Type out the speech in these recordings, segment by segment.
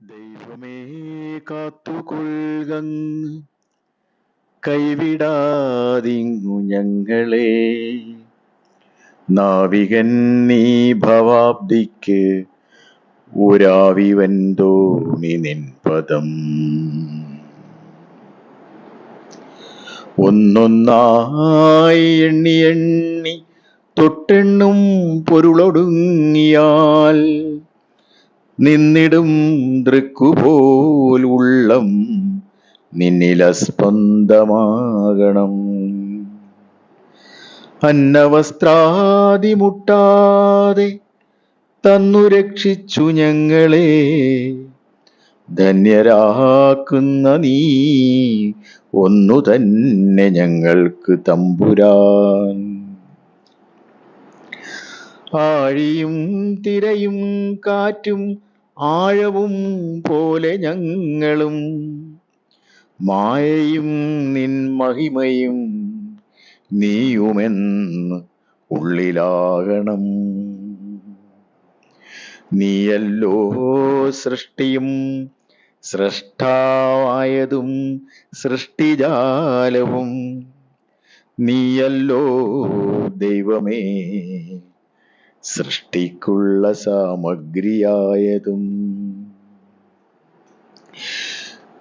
ദൈവമേ കാത്തുകൊള്ളുകങ്ങ് കൈവിടാതിങ്ങു ഞങ്ങളെ. നാവികൻ നീ ഭവാബ്ദിക്ക് ഒരാവിവൻ തോണി നിൻ പദം ഒന്നൊന്നായി എണ്ണി എണ്ണി തൊട്ടെണ്ണും പൊരുളൊടുങ്ങിയാൽ നിന്നിടും ദൃക്കുപോൽ ഉള്ളം നിന്നിലസ്പന്ദമാകണം അന്നവസ്ത്രാതിമുട്ടാതെ തന്നു രക്ഷിച്ചു ഞങ്ങളെ ധന്യരാക്കുന്ന നീ ഒന്നു തന്നെ ഞങ്ങൾക്ക് തമ്പുരാൻ. ആഴിയും തിരയും കാറ്റും ആഴവും പോലെ ഞങ്ങളും. മായയും നിൻ മഹിമയും നീയുമെന്ന് ഉള്ളിലാകണം. നീയല്ലോ സൃഷ്ടിയും സൃഷ്ടാവായതും സൃഷ്ടിജാലവും. നീയല്ലോ ദൈവമേ. സൃഷ്ടിക്കുള്ള സാമഗ്രിയായതും.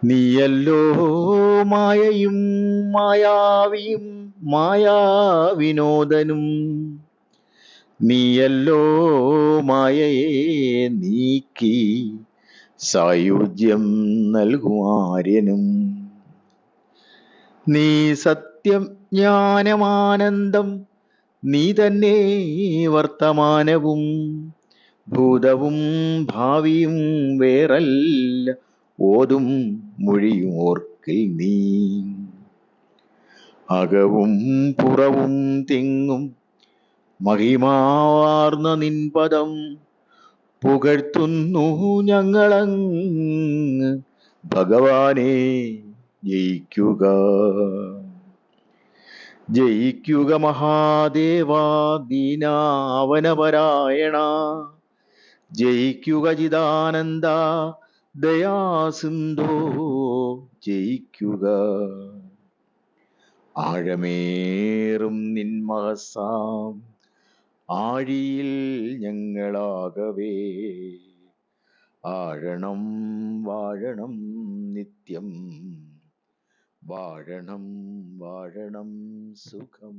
നീയല്ലോ മായയും മായാവിയും മായാവിനോദനും. നീയല്ലോ മായയെ നീക്കി സായുജ്യം നൽകുമാര്യനും നീ സത്യം ജ്ഞാനമാനന്ദം നീ തന്നെ വർത്തമാനവും ഭൂതവും ഭാവിയും വേറല്ല. ഓതും മൊഴിയും ഓർക്കിൽ നീ. അകവും പുറവും തിങ്ങും മഹിമാർന്ന നിൻപദം പുകഴ്ത്തുന്നു ഞങ്ങളങ്ങ്. ഭഗവാനെ ജയിക്കുക. ജയിക്കുക മഹാദേവാ ദീനാവനപരായണ. ജയിക്കുക ചിദാനന്ദ ദയാസിന്ധോ ജയിക്കുക. ആഴമേറും നിന്മഹസാം ആഴിയിൽ ഞങ്ങളാകവേ. ആഴണം വാഴണം നിത്യം വാഴണം വാഴണം സുഖം.